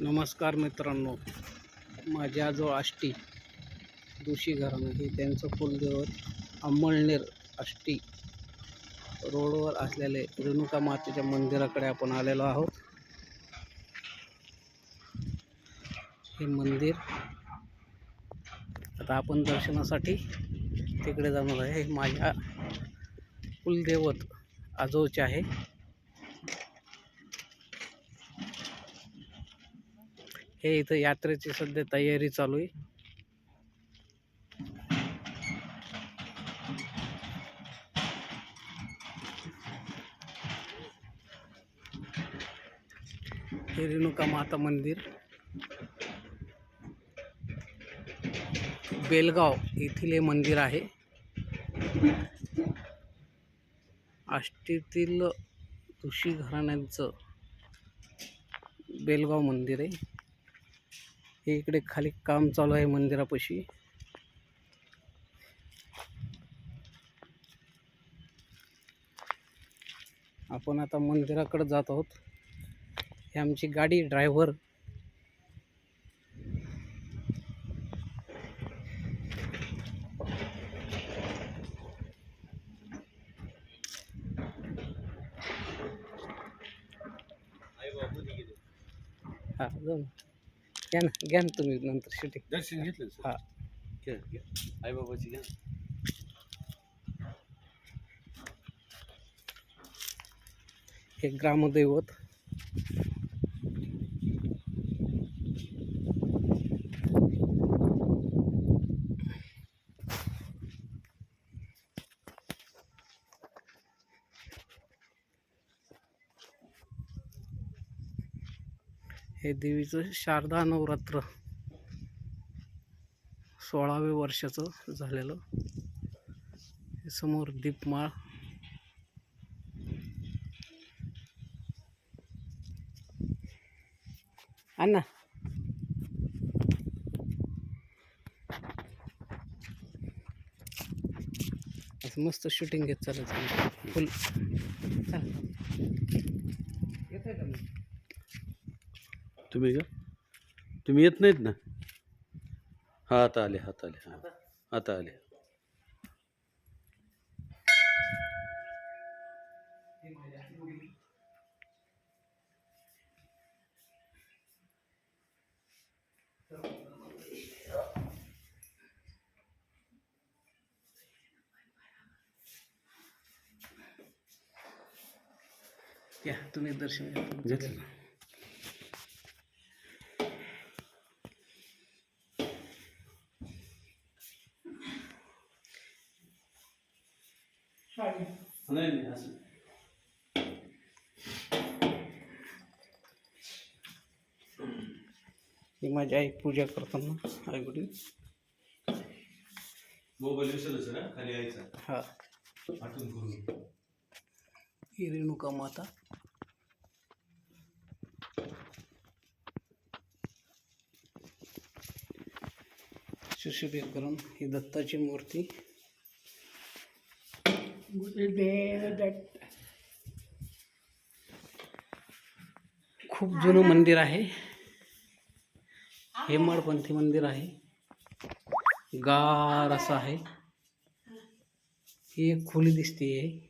नमस्कार मित्रांनो. माझ्या आजोळ आष्टी दुशी घराणं हे त्यांचं कुलदैवत अंमळनेर आष्टी रोडवर असलेले रेणुका मातेच्या मंदिराकडे आपण आलेलो आहोत. हे मंदिर आता आपण दर्शनासाठी तिकडे जाणार आहे. हे माझ्या कुलदैवत आजोळचे आहे. हे इथं यात्रेची सध्या तयारी चालू आहे. हे रेणुका माता मंदिर. बेलगाव येथील हे मंदिर आहे. आष्टीतील तुशी घराण्यांचं बेलगाव मंदिर आहे. हे इकडे खाली काम चालू आहे मंदिरापाशी. आपण आता मंदिराकडे जात आहोत. हे आमची गाडी ड्रायव्हर. हां जाऊ घ्या ना घ्या ना तुम्ही नंतर शूटिंग दर्शन घेतलं हा. घ्या घ्या. आई बाबाची घ्या. हे ग्रामदैवत हे देवीचं शारदा नवरात्र. सोळाव्या वर्षाचं झालेलं. समोर दीपमाळ. अण्णा. असं मस्त शूटिंग घेत चालत फुल. चला. येतंय का तुम्ही का? तुम्ही येत नाहीत ना? हा आता आले हात आले हा. आता आले. या तुम्ही दर्शन घेतलं नाही नाही असं. ही माझी आई पूजा करताना आई वडील. मोबाईल सर हा? खाली यायचा. हा. आठवण करून ही रेणुका माता. सुशोभित करून ही दत्ताची मूर्ती. खूप जुनं मंदिर आहे. हेमाडपंथी मंदिर आहे. गार असं आहे. ही एक खोली दिसते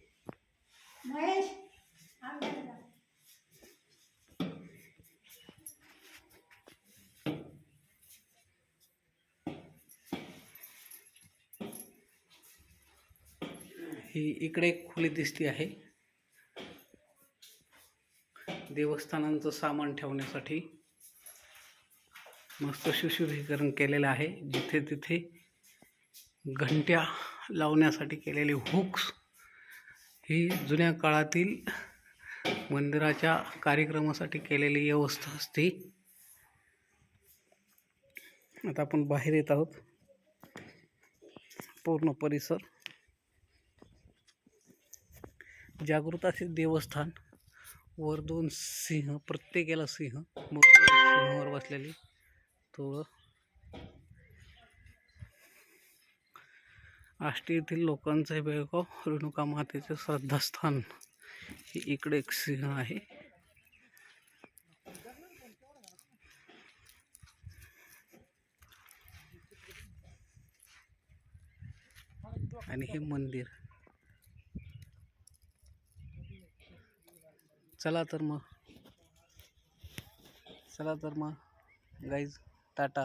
ही इकडे खुली खोली दिसती आहे. देवस्थानांचं सामान ठेवण्यासाठी मस्त सुशोभीकरण केलेलं आहे. जिथे तिथे घंट्या लावण्यासाठी केलेले हुक्स ही जुन्या काळातील मंदिराच्या कार्यक्रमासाठी केलेली व्यवस्था असते. आता आपण बाहेर येत आहोत. पूर्ण परिसर. जागृताचे देवस्थान वर दोन सिंह प्रत्येकाला सिंह सिंहावर बसलेली थोडं आष्टी येथील लोकांचे बेळगाव रेणुका मातेचे श्रद्धास्थान. हे इकडे एक सिंह आहे. आणि हे मंदिर. चला तर मग. चला तर मग. Guys tata.